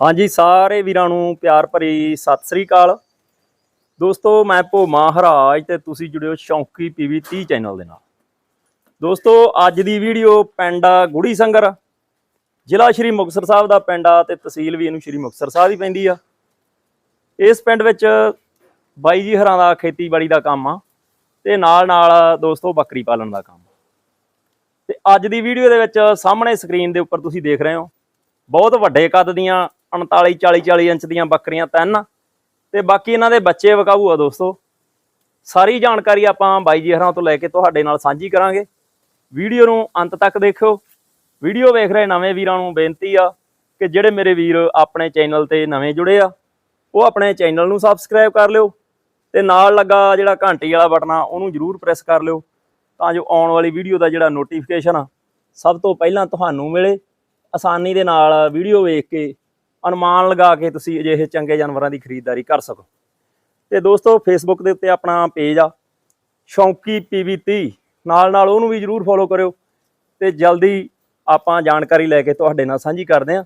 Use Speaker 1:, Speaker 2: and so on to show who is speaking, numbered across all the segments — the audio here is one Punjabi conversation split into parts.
Speaker 1: ਹਾਂਜੀ, ਸਾਰੇ ਵੀਰਾਂ ਨੂੰ ਪਿਆਰ ਭਰੀ ਸਤਿ ਸ੍ਰੀ ਅਕਾਲ। ਦੋਸਤੋ, ਮੈਂ ਭੋ ਮਹਾਰਾਜ ਤੇ ਤੁਸੀਂ ਜੁੜਿਓ ਸ਼ੌਂਕੀ ਪੀਵੀ 30 ਚੈਨਲ ਦੇ ਨਾਲ। ਦੋਸਤੋ, ਅੱਜ ਦੀ ਵੀਡੀਓ ਪਿੰਡ ਆ ਗੁੜੀ ਸੰਗਰ, ਜ਼ਿਲ੍ਹਾ ਸ਼੍ਰੀ ਮੁਕਤਸਰ ਸਾਹਿਬ ਦਾ ਪਿੰਡ ਆ ਤੇ ਤਹਿਸੀਲ ਵੀ ਇਹਨੂੰ ਸ਼੍ਰੀ ਮੁਕਤਸਰ ਸਾਹਿਬ ਹੀ ਪੈਂਦੀ ਆ। ਇਸ ਪਿੰਡ ਵਿੱਚ ਬਾਈ ਜੀ ਹਰਾਂ ਦਾ ਖੇਤੀਬਾੜੀ ਦਾ ਕੰਮ ਆ ਤੇ ਨਾਲ ਨਾਲ ਦੋਸਤੋ ਬੱਕਰੀ ਪਾਲਣ ਦਾ ਕੰਮ। ਤੇ ਅੱਜ ਦੀ ਵੀਡੀਓ ਦੇ ਵਿੱਚ ਸਾਹਮਣੇ ਸਕਰੀਨ ਦੇ ਉੱਪਰ ਤੁਸੀਂ ਦੇਖ ਰਹੇ ਹੋ, ਬਹੁਤ ਵੱਡੇ ਕੱਦ ਦੀਆਂ 39 40 40 ਇੰਚ ਦੀਆਂ ਬੱਕਰੀਆਂ ਤਿੰਨ। ਤੇ ਬਾਕੀ ਇਹਨਾਂ ਦੇ ਬੱਚੇ ਵਿਕਾਊ ਆ ਦੋਸਤੋ। ਸਾਰੀ ਜਾਣਕਾਰੀ ਆਪਾਂ ਬਾਈ ਜੀ ਹਰਾਂ ਤੋਂ ਲੈ ਕੇ ਤੁਹਾਡੇ ਨਾਲ ਸਾਂਝੀ ਕਰਾਂਗੇ। ਵੀਡੀਓ ਨੂੰ ਅੰਤ ਤੱਕ ਦੇਖਿਓ। ਵੀਡੀਓ ਵੇਖ ਰਹੇ ਨਵੇਂ ਵੀਰਾਂ ਨੂੰ ਬੇਨਤੀ ਆ ਕਿ ਜਿਹੜੇ ਮੇਰੇ ਵੀਰ ਆਪਣੇ ਚੈਨਲ ਤੇ ਨਵੇਂ ਜੁੜੇ ਆ, ਉਹ ਆਪਣੇ ਚੈਨਲ ਨੂੰ ਸਬਸਕ੍ਰਾਈਬ ਕਰ ਲਿਓ ਤੇ ਨਾਲ ਲੱਗਾ ਜਿਹੜਾ ਘੰਟੀ ਵਾਲਾ ਬਟਨ ਆ, ਉਹਨੂੰ ਜਰੂਰ ਪ੍ਰੈਸ ਕਰ ਲਿਓ ਤਾਂ ਜੋ ਆਉਣ ਵਾਲੀ ਵੀਡੀਓ ਦਾ ਜਿਹੜਾ ਨੋਟੀਫਿਕੇਸ਼ਨ ਆ, ਸਭ ਤੋਂ ਪਹਿਲਾਂ ਤੁਹਾਨੂੰ ਮਿਲੇ। ਆਸਾਨੀ ਦੇ ਨਾਲ ਵੀਡੀਓ ਵੇਖ ਕੇ ਅਨੁਮਾਨ ਲਗਾ ਕੇ ਤੁਸੀਂ ਅਜਿਹੇ ਚੰਗੇ ਜਾਨਵਰਾਂ ਦੀ ਖਰੀਦਦਾਰੀ ਕਰ ਸਕੋ। ਤੇ ਦੋਸਤੋ ਫੇਸਬੁੱਕ ਦੇ ਉੱਤੇ ਆਪਣਾ ਪੇਜ ਆ। ਸ਼ੌਂਕੀ ਪੀਵੀ 30 ਨਾਲ ਨਾਲ ਉਹਨੂੰ ਵੀ ਜਰੂਰ ਫੋਲੋ ਕਰਿਓ। ਤੇ ਜਲਦੀ ਆਪਾਂ ਜਾਣਕਾਰੀ ਲੈ ਕੇ ਤੁਹਾਡੇ ਨਾਲ ਸਾਂਝੀ ਕਰਦੇ ਆਂ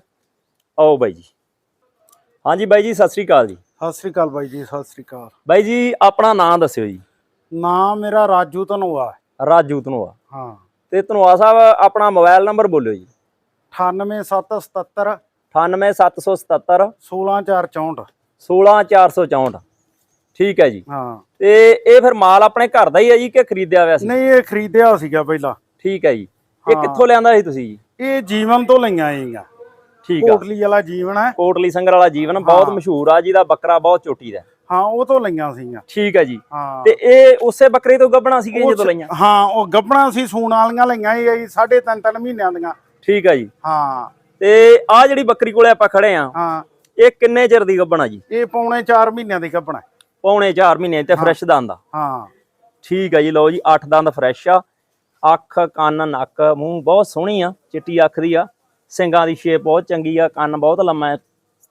Speaker 1: ਆਓ ਬਾਈ ਜੀ। ਹਾਂਜੀ ਬਾਈ ਜੀ ਸਤਿ ਸ੍ਰੀ ਅਕਾਲ ਜੀ।
Speaker 2: ਸਤਿ ਸ੍ਰੀ ਅਕਾਲ ਬਾਈ ਜੀ ਸਤਿ ਸ੍ਰੀ ਅਕਾਲ।
Speaker 1: ਬਾਈ ਜੀ ਆਪਣਾ ਨਾਮ ਦੱਸਿਓ ਜੀ।
Speaker 2: ਨਾਮ ਮੇਰਾ ਰਾਜੂ ਹੈ।
Speaker 1: ਰਾਜੂ ਧਨੋਆ।
Speaker 2: ਹਾਂ।
Speaker 1: ਤੇ ਧਨੋਆ ਸਾਹਿਬ ਆਪਣਾ ਮੋਬਾਈਲ ਨੰਬਰ ਬੋਲਿਓ ਜੀ।
Speaker 2: 98777
Speaker 1: 98777
Speaker 2: 16464
Speaker 1: 16464 ਠੀਕ ਹੈ ਜੀ।
Speaker 2: ਹਾਂ।
Speaker 1: ਤੇ ਇਹ ਫਿਰ ਮਾਲ ਆਪਣੇ ਘਰ ਦਾ ਹੀ ਹੈ ਜੀ ਕਿ ਖਰੀਦਿਆ ਹੋਇਆ ਸੀ?
Speaker 2: ਨਹੀਂ ਇਹ ਖਰੀਦਿਆ ਸੀਗਾ ਪਹਿਲਾਂ।
Speaker 1: ਠੀਕ ਹੈ ਜੀ। ਇਹ। ਕਿੱਥੋਂ ਲਿਆਂਦਾ ਸੀ ਤੁਸੀਂ ਜੀ?
Speaker 2: ਇਹ ਜੀਵਨ ਤੋਂ ਲਈਆਂ ਆਈਆਂ
Speaker 1: ਠੀਕ ਆ।
Speaker 2: ਕੋਟਲੀ ਵਾਲਾ ਜੀਵਨ ਹੈ।
Speaker 1: ਕੋਟਲੀ ਸੰਗਰ ਵਾਲਾ ਜੀਵਨ ਬਹੁਤ। ਮਸ਼ਹੂਰ ਆ ਜਿਹਦਾ ਬੱਕਰਾ ਬਹੁਤ ਚੋਟੀ ਦਾ
Speaker 2: ਹਾਂ। ਉਹ ਤੋਂ ਲਈਆਂ ਸੀਗੀਆਂ।
Speaker 1: ਠੀਕ ਹੈ ਜੀ। ਤੇ ਇਹ ਉਸੇ ਬੱਕਰੇ ਤੋਂ ਗੱਭਣਾ ਸੀਗੇ ਜਦੋਂ ਲਈਆਂ?
Speaker 2: ਹਾਂ ਉਹ ਗੱਬਣਾ ਸੀ ਸੂਣ ਵਾਲੀਆਂ ਲਈਆਂ ਇਹ ਆਈ ਸਾਢੇ ਤਿੰਨ ਤਿੰਨ ਮਹੀਨਿਆਂ ਦੀਆਂ।
Speaker 1: ਠੀਕ ਹੈ ਜੀ।
Speaker 2: ਹਾਂ।
Speaker 1: ਤੇ ਆ ਜਿਹੜੀ ਬੱਕਰੀ ਕੋਲੇ ਆਪਾਂ ਖੜੇ ਆ
Speaker 2: ਹਾਂ।
Speaker 1: ਇਹ ਕਿੰਨੇ ਚਿਰ ਦੀ ਗੱਭਣਾ ਜੀ?
Speaker 2: ਇਹ ਪੌਣੇ 4 ਮਹੀਨਿਆਂ ਦੀ ਗੱਬਣਾ
Speaker 1: ਪੌਣੇ 4 ਮਹੀਨੇ ਤੇ ਫਰੈਸ਼ ਦੰਦ ਆ।
Speaker 2: ਹਾਂ।
Speaker 1: ਠੀਕ ਹੈ ਜੀ ਲਓ ਜੀ 8 ਦੰਦ ਫਰੈਸ਼ ਆ। ਅੱਖ ਕੰਨ ਨੱਕ ਮੂੰਹ ਬਹੁਤ ਸੋਹਣੀ ਆ ਚਿੱਟੀ ਅੱਖ ਦੀ ਆ। ਸਿੰਗਾਂ ਦੀ ਸ਼ੇਪ ਬਹੁਤ ਚੰਗੀ ਆ ਕੰਨ ਬਹੁਤ ਲੰਮਾ ਹੈ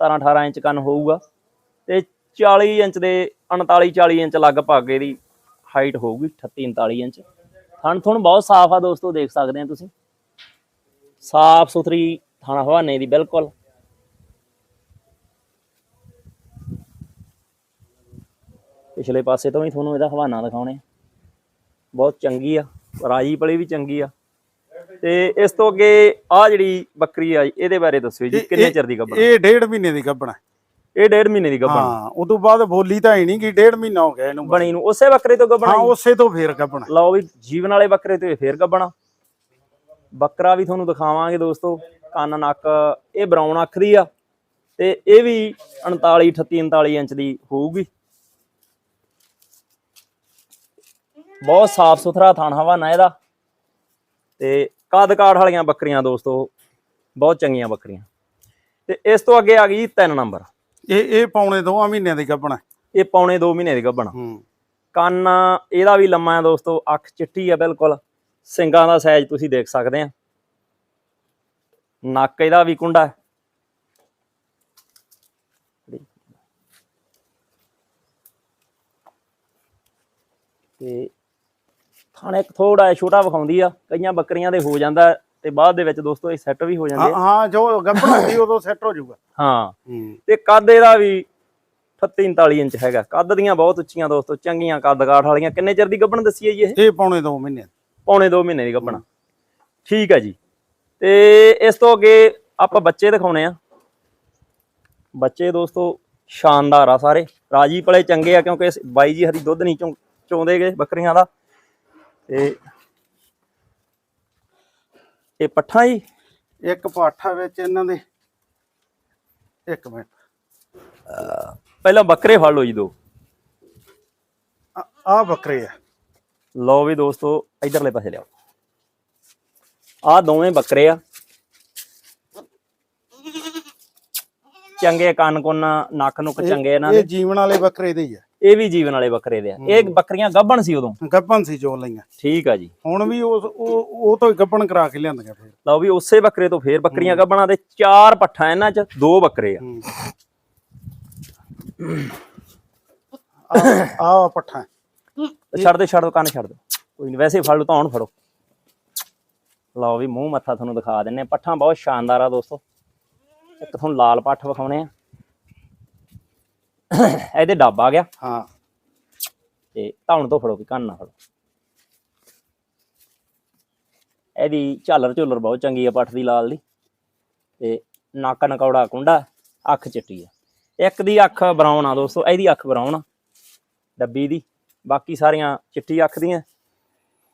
Speaker 1: 17 18 ਇੰਚ ਕੰਨ ਹੋਊਗਾ। ਤੇ 40 ਇੰਚ ਦੇ 39 40 ਇੰਚ ਲਗਭਗ ਇਹਦੀ ਹਾਈਟ ਹੋਊਗੀ 38 39 ਇੰਚ। ਥਣ ਥੁਣ ਬਹੁਤ ਸਾਫ਼ ਆ ਦੋਸਤੋ ਦੇਖ ਸਕਦੇ ਆ ਤੁਸੀਂ। ਸਾਫ਼ ਸੁਥਰੀ ਥਣ ਹਵਾਨੇ ਦੀ ਬਿਲਕੁਲ। ਪਿਛਲੇ ਪਾਸੇ ਤੋਂ ਵੀ ਤੁਹਾਨੂੰ ਇਹਦਾ ਹਵਾਨਾ ਦਿਖਾਉਣੇ। ਬਹੁਤ ਚੰਗੀ ਆ ਰਾਜੀ ਪਲੀ ਵੀ ਚੰਗੀ ਆ। ਤੇ ਇਸ ਤੋਂ ਅੱਗੇ ਆ ਜਿਹੜੀ ਬੱਕਰੀ ਆ ਇਹਦੇ ਬਾਰੇ ਦੱਸਿਓ ਜੀ ਕਿੰਨੇ ਚਿਰ ਦੀ ਗੱਭਣ
Speaker 2: ਇਹ ਡੇਢ ਮਹੀਨੇ ਦੀ ਗੱਬਣਾ
Speaker 1: ਇਹ ਡੇਢ ਮਹੀਨੇ ਦੀ ਗੱਭਣ
Speaker 2: ਹਾਂ ਉਦੋਂ ਬਾਅਦ ਬੋਲੀ ਤਾਂ ਹੀ ਨਹੀਂ ਗਈ ਡੇਢ ਮਹੀਨਾ ਹੋ ਗਿਆ ਇਹਨੂੰ।
Speaker 1: ਬਣੀ ਨੂੰ ਉਸੇ ਬੱਕਰੇ ਤੋਂ ਗੱਭਣ
Speaker 2: ਹਾਂ? ਉਸੇ ਤੋਂ ਫੇਰ ਗੱਬਣਾ
Speaker 1: ਲਓ ਵੀ ਜੀਵਨ ਵਾਲੇ ਬੱਕਰੇ ਤੇ ਫੇਰ ਗੱਭਣਾ ਬੱਕਰਾ ਵੀ ਤੁਹਾਨੂੰ ਦਿਖਾਵਾਂਗੇ ਦੋਸਤੋ। ਕੰਨ ਨੱਕ ਇਹ ਬਰਾਊਨ ਅੱਖ ਦੀ ਆ ਤੇ ਇਹ ਵੀ 39 38 39 ਇੰਚ ਦੀ ਹੋਊਗੀ। ਬਹੁਤ ਸਾਫ਼ ਸੁਥਰਾ ਥਣ ਹਵਾਨਾ ਇਹਦਾ। ਤੇ ਕੱਦ ਕਾਠ ਵਾਲੀਆਂ ਬੱਕਰੀਆਂ ਦੋਸਤੋ ਬਹੁਤ ਚੰਗੀਆਂ ਬੱਕਰੀਆਂ। ਤੇ ਇਸ ਤੋਂ ਅੱਗੇ ਆ ਗਈ ਜੀ 3 ਨੰਬਰ।
Speaker 2: ਇਹ ਇਹ ਪੌਣੇ ਦੋਵਾਂ ਮਹੀਨਿਆਂ ਦੀ ਗੱਬਣਾ
Speaker 1: ਇਹ ਪੌਣੇ 2 ਮਹੀਨੇ ਦੀ ਗੱਭਣ
Speaker 2: ਹੂੰ।
Speaker 1: ਕੰਨ ਇਹਦਾ ਵੀ ਲੰਮਾ ਹੈ ਦੋਸਤੋ ਅੱਖ ਚਿੱਟੀ ਹੈ ਬਿਲਕੁਲ। ਸਿੰਗਾਂ ਦਾ ਸਾਈਜ਼ ਤੁਸੀਂ ਦੇਖ ਸਕਦੇ ਆ। ਨੱਕ ਇਹਦਾ ਵੀ ਕੁੰਡਾ ਤੇ ਥਾਣੇ ਇੱਕ ਥੋੜਾ ਜਿਹਾ ਛੋਟਾ ਵਿਖਾਉਂਦੀ ਆ ਕਈਆਂ ਬੱਕਰੀਆਂ ਦੇ ਹੋ ਜਾਂਦਾ ਤੇ ਬਾਅਦ ਦੇ ਵਿੱਚ ਦੋਸਤੋ ਇਹ ਸੈੱਟ ਵੀ ਹੋ ਜਾਂਦੇ ਆ।
Speaker 2: ਹਾਂ ਜੋ ਗੱਬਣਾ ਸੀ ਉਦੋਂ ਸੈੱਟ ਹੋ ਜਾਊਗਾ।
Speaker 1: ਹਾਂ। ਤੇ ਕੱਦ ਇਹਦਾ ਵੀ 38 39 ਇੰਚ ਹੈਗਾ। ਕੱਦ ਦੀਆਂ ਬਹੁਤ ਉੱਚੀਆਂ ਦੋਸਤੋ ਚੰਗੀਆਂ ਕੱਦ ਕਾਠ ਵਾਲੀਆਂ। ਕਿੰਨੇ ਚਿਰ ਦੀ ਗੱਭਣ ਦੱਸੀ ਹੈ ਜੀ ਇਹ?
Speaker 2: ਇਹ ਪੌਣੇ ਦੋ ਮਹੀਨੇ।
Speaker 1: ਪੌਣੇ 2 ਮਹੀਨੇ ਦੀ ਗੱਭਣ। ਠੀਕ ਹੈ ਜੀ। ਤੇ ਇਸ ਤੋਂ ਅੱਗੇ ਆਪਾਂ ਬੱਚੇ ਦਿਖਾਉਣੇ ਆ। ਬੱਚੇ ਦੋਸਤੋ ਸ਼ਾਨਦਾਰ ਆ ਸਾਰੇ। ਰਾਜੀ ਪਲੇ ਚੰਗੇ ਆ ਕਿਉਂਕਿ ਬਾਈ ਜੀ ਹਰੀ ਦੁੱਧ ਨਹੀਂ ਚੋਂ ਚੋਂਦੇ ਗਏ ਬੱਕਰੀਆਂ ਦਾ। ਤੇ ਇਹ ਪੱਠਾ ਜੀ?
Speaker 2: ਇੱਕ ਪਾਠਾ ਵਿੱਚ ਇਹਨਾਂ ਦੇ। ਇੱਕ ਮਿੰਟ।
Speaker 1: ਪਹਿਲਾਂ ਬੱਕਰੇ ਫੜ ਲਓ ਜੀ ਦੋ।
Speaker 2: ਆ ਬੱਕਰੇ ਆ।
Speaker 1: ਲਓ ਵੀ ਦੋਸਤੋ ਇਧਰਲੇ ਪਾਸੇ ਲਿਆਓ। ਆ ਦੋਵੇਂ ਬੱਕਰੇ ਆ। ਚੰਗੇ ਕੰਨ ਕੁੰਨ ਨੱਕ ਨੁੱਕ ਚੰਗੇ ਇਹਨਾਂ
Speaker 2: ਇਹ
Speaker 1: ਦੇ।
Speaker 2: ਜੀਵਨ ਵਾਲੇ ਬੱਕਰੇ ਦੇ ਹੀ ਆ।
Speaker 1: ਇਹ ਵੀ ਜੀਵਨ ਵਾਲੇ ਬੱਕਰੇ ਦੇ ਆ। ਇਹ ਬੱਕਰੀਆਂ ਗੱਭਣ ਸੀ ਉਦੋਂ।
Speaker 2: ਗੱਬਨ ਸੀ ਜੋ ਲਈਆਂ।
Speaker 1: ਠੀਕ ਆ ਜੀ।
Speaker 2: ਹੁਣ ਵੀ ਉਸ ਉਹ ਉਹ ਤੋਂ ਹੀ ਗੱਬਨ ਕਰਾ ਕੇ ਲਿਆਂਦੀਆਂ ਫਿਰ।
Speaker 1: ਲਓ ਵੀ ਉਸੇ ਬੱਕਰੇ ਤੋਂ ਫੇਰ ਬੱਕਰੀਆਂ ਗੱਭਣਾ ਦੇ ਚਾਰ ਪੱਠਾ ਇਹਨਾਂ ਚ ਦੋ ਬੱਕਰੇ ਆ।
Speaker 2: ਆ ਆ ਪੱਠਾ।
Speaker 1: ਛੱਡ ਦੇ ਛੱਡ ਦੋ ਕੰਨ ਛੱਡ ਦੋ। ਕੋਈ ਨਹੀਂ ਵੈਸੇ ਫੜ ਲਓ ਤਾਂ ਹੁਣ ਫੜੋ। ਲਓ ਵੀ ਮੂੰਹ ਮੱਥਾ ਤੁਹਾਨੂੰ ਦਿਖਾ ਦਿੰਨੇ ਪੱਠਾ ਬਹੁਤ ਸ਼ਾਨਦਾਰ ਆ ਦੋਸਤੋ। ਇੱਕ ਤੁਹਾਨੂੰ ਲਾਲ ਪੱਠ ਵਿਖਾਉਣੇ ਆ। ਇਹਦੇ ਡੱਬ ਆ ਗਿਆ।
Speaker 2: ਹਾਂ।
Speaker 1: ਤੇ ਧੌਣ ਤੋਂ ਫੜੋ ਵੀ ਕੰਨ ਨਾ ਫੜੋ। ਇਹਦੀ ਝਾਲਰ ਝੁੱਲਰ ਬਹੁਤ ਚੰਗੀ ਆ ਪੱਠ ਦੀ ਲਾਲ ਦੀ। ਤੇ ਨੱਕ ਨਕੌੜਾ ਕੁੰਡਾ ਅੱਖ ਚਿੱਟੀ ਆ। ਇੱਕ ਦੀ ਅੱਖ ਬਰਾਊਨ ਆ ਦੋਸਤੋ ਇਹਦੀ ਅੱਖ ਬਰਾਊਨ ਆ। ਡੱਬੀ ਦੀ। ਬਾਕੀ ਸਾਰੀਆਂ ਚਿੱਟੀ ਅੱਖ ਦੀਆਂ।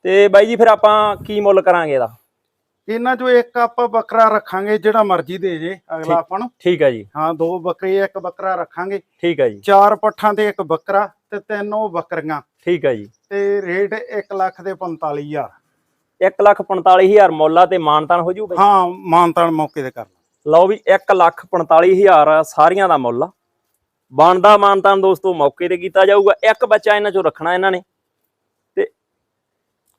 Speaker 1: ਤੇ ਬਾਈ ਜੀ ਫਿਰ ਆਪਾਂ ਕੀ ਮੁੱਲ ਕਰਾਂਗੇ ਇਹਦਾ?
Speaker 2: ਇਹਨਾਂ ਚੋਂ ਇੱਕ ਆਪਾਂ ਬੱਕਰਾ ਰੱਖਾਂਗੇ ਜਿਹੜਾ ਮਰਜ਼ੀ ਦੇ ਜੇ ਅਗਲਾ ਆਪਾਂ ਨੂੰ।
Speaker 1: ਠੀਕ ਹੈ ਜੀ।
Speaker 2: ਹਾਂ ਦੋ ਬੱਕਰੇ ਇੱਕ ਬੱਕਰਾ ਰੱਖਾਂਗੇ।
Speaker 1: ਠੀਕ ਹੈ ਜੀ।
Speaker 2: ਚਾਰ ਪੱਠਾਂ ਤੇ ਇੱਕ ਬੱਕਰਾ ਤੇ ਤਿੰਨ ਉਹ ਬੱਕਰੀਆਂ।
Speaker 1: ਠੀਕ ਹੈ ਜੀ।
Speaker 2: ਤੇ ਰੇਟ 1 ਲੱਖ ਦੇ 45000
Speaker 1: 145000 ਮੁੱਲ ਆ ਤੇ ਮਾਨਤਾਨ ਹੋ ਜੂ? ਬਾਈ
Speaker 2: ਹਾਂ ਮਾਨਤਾਨ ਮੌਕੇ ਤੇ ਕਰ ਲਓ।
Speaker 1: ਵੀ 145000 ਸਾਰੀਆਂ ਦਾ ਮੁੱਲ ਬਣਦਾ ਮਾਨਤਾਨ ਦੋਸਤੋ ਮੌਕੇ ਤੇ ਕੀਤਾ ਜਾਊਗਾ। ਇੱਕ ਬੱਚਾ ਇਹਨਾਂ ਚੋਂ ਰੱਖਣਾ ਇਹਨਾਂ ਨੇ।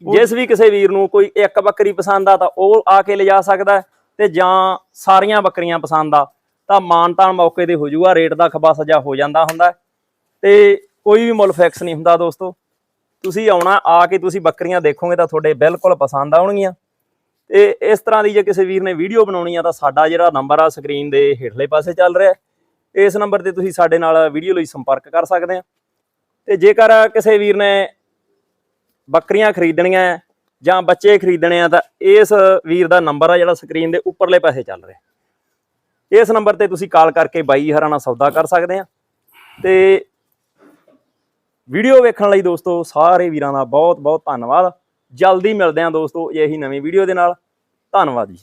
Speaker 1: ਜਿਸ ਵੀ ਕਿਸੇ ਵੀਰ ਨੂੰ ਕੋਈ ਇੱਕ ਬੱਕਰੀ ਪਸੰਦ ਆ ਤਾਂ ਉਹ ਆ ਕੇ ਲਿਜਾ ਸਕਦਾ ਹੈ ਤੇ ਜਾਂ ਸਾਰੀਆਂ ਬੱਕਰੀਆਂ ਪਸੰਦ ਆ, ਤਾਂ ਮਾਨਤਾਨ ਮੌਕੇ ਤੇ ਹੋ ਜਾਊਗਾ ਰੇਟ ਦਾ ਖਬਾ ਸਜਾ ਹੋ ਜਾਂਦਾ ਹੁੰਦਾ ਹੈ। ਤੇ ਕੋਈ ਵੀ ਮੁੱਲ ਫਿਕਸ ਨਹੀਂ ਹੁੰਦਾ ਦੋਸਤੋ। ਤੁਸੀਂ ਆਉਣਾ, ਆ ਕੇ ਤੁਸੀਂ ਬੱਕਰੀਆਂ ਦੇਖੋਗੇ ਤਾਂ ਤੁਹਾਡੇ ਬਿਲਕੁਲ ਪਸੰਦ ਆਉਣਗੀਆਂ। ਤੇ ਇਸ ਤਰ੍ਹਾਂ ਦੀ ਜੇ ਕਿਸੇ ਵੀਰ ਨੇ ਵੀਡੀਓ ਬਣਾਉਣੀ ਆ ਤਾਂ ਸਾਡਾ ਜਿਹੜਾ ਨੰਬਰ ਆ ਸਕਰੀਨ ਦੇ ਹੇਠਲੇ ਪਾਸੇ ਚੱਲ ਰਿਹਾ ਇਸ ਨੰਬਰ ਤੇ ਤੁਸੀਂ ਸਾਡੇ ਨਾਲ ਵੀਡੀਓ ਲਈ ਸੰਪਰਕ ਕਰ ਸਕਦੇ ਆ। ਤੇ ਜੇਕਰ ਕਿਸੇ ਵੀਰ ਨੇ ਬੱਕਰੀਆਂ ਖਰੀਦਣੀਆਂ ਹੈ ਜਾਂ ਬੱਚੇ ਖਰੀਦਣੇ ਆ ਤਾਂ ਇਸ ਵੀਰ ਦਾ ਨੰਬਰ ਆ ਜਿਹੜਾ ਸਕਰੀਨ ਦੇ ਉੱਪਰਲੇ ਪਾਸੇ ਚੱਲ ਰਿਹਾ ਇਸ ਨੰਬਰ ਤੇ ਤੁਸੀਂ ਕਾਲ ਕਰਕੇ ਬਾਈ ਹਰਾਂ ਨਾਲ ਸੌਦਾ ਕਰ ਸਕਦੇ ਆ। ਤੇ ਵੀਡੀਓ ਵੇਖਣ ਲਈ ਦੋਸਤੋ ਸਾਰੇ ਵੀਰਾਂ ਦਾ ਬਹੁਤ ਬਹੁਤ ਧੰਨਵਾਦ। ਜਲਦੀ ਮਿਲਦੇ ਹਾਂ ਦੋਸਤੋ ਇਹੀ ਨਵੀਂ ਵੀਡੀਓ ਦੇ ਨਾਲ। ਧੰਨਵਾਦ ਜੀ।